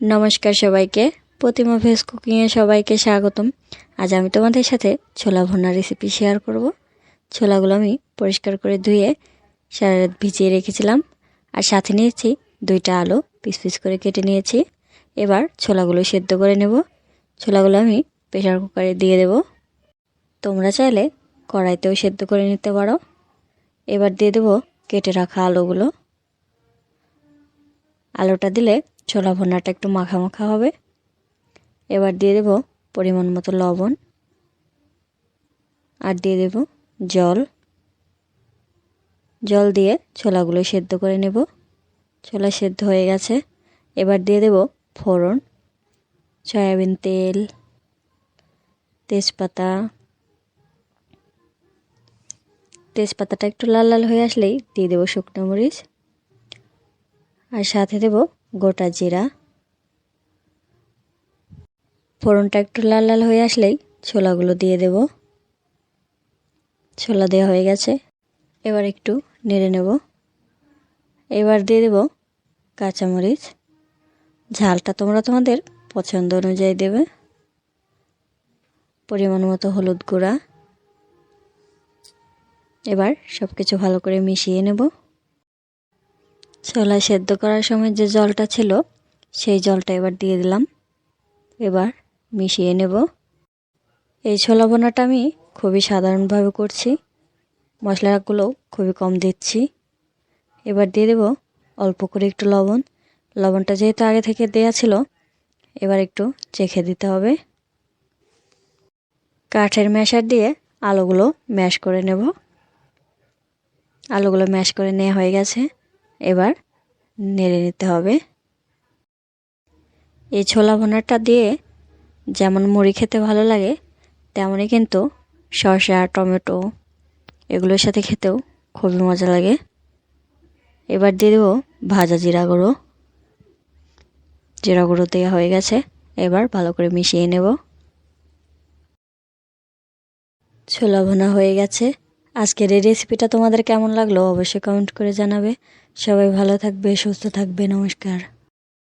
নমস্কার সবাইকে। প্রতিমা ভেজ কুকিংয়ে সবাইকে স্বাগতম। আজ আমি তোমাদের সাথে ছোলা ভুনার রেসিপি শেয়ার করব। ছোলাগুলো আমি পরিষ্কার করে ধুয়ে সারা রাত ভিজিয়ে রেখেছিলাম। আর সাথে নিয়েছি দুইটা আলু, পিস পিস করে কেটে নিয়েছি। এবার ছোলাগুলো সেদ্ধ করে নেব। ছোলাগুলো আমি প্রেশার কুকারে দিয়ে দেব। তোমরা চাইলে কড়াইতেও সেদ্ধ করে নিতে পারো। এবার দিয়ে দেবো কেটে রাখা আলুগুলো। আলুটা দিলে ছোলা ভুনাটা একটু মাখা মাখা হবে। এবার দিয়ে দেব পরিমাণ মতো লবণ আর দিয়ে দেব জল। জল দিয়ে ছোলাগুলো সেদ্ধ করে নেব। ছোলা সেদ্ধ হয়ে গেছে। এবার দিয়ে দেব ফোড়ন, সয়াবিন তেল, তেজপাতা। তেজপাতাটা একটু লাল লাল হয়ে আসলেই দিয়ে দেবো শুকনো মরিচ। আর সাথে দেব গোটা জিরা। ফোড়নটা একটু লাল লাল হয়ে আসলেই ছোলাগুলো দিয়ে দেব। ছোলা দেওয়া হয়ে গেছে। এবার একটু নেড়ে নেব। এবার দিয়ে দেব কাঁচামরিচ। ঝালটা তোমরা তোমাদের পছন্দ অনুযায়ী দেবে। পরিমাণ মতো হলুদ গুঁড়া। এবার সব কিছু ভালো করে মিশিয়ে নেব। ছোলা সেদ্ধ করার সময় যে জলটা ছিল, সেই জলটা এবার দিয়ে দিলাম। এবার মিশিয়ে নেব। এই ছোলা বোনাটা আমি খুবই সাধারণভাবে করছি। মশলাগুলো খুবই কম দিচ্ছি। এবার দিয়ে দেব অল্প করে একটু লবণ। লবণটা যেহেতু আগে থেকে দেয়া ছিল, এবার একটু চেখে দিতে হবে। কাঠের ম্যাশার দিয়ে আলুগুলো ম্যাশ করে নেব। আলুগুলো ম্যাশ করে নেওয়া হয়ে গেছে। এবার নেড়ে নিতে হবে। এই ছোলা ভোনাটা দিয়ে যেমন মুড়ি খেতে ভালো লাগে, তেমনই কিন্তু শসা টমেটো এগুলোর সাথে খেতেও খুবই মজা লাগে। এবার দিয়ে দেবো ভাজা জিরা গুঁড়ো। জিরা গুঁড়ো দেওয়া হয়ে গেছে, এবার ভালো করে মিশিয়ে নেব। ছোলা ভোনা হয়ে গেছে আজকের এই রেসিপিটা তোমাদের কেমন লাগল অবশ্যই কমেন্ট করে জানাবে। সবাই ভালো থাকবে, সুস্থ থাকবে, নমস্কার।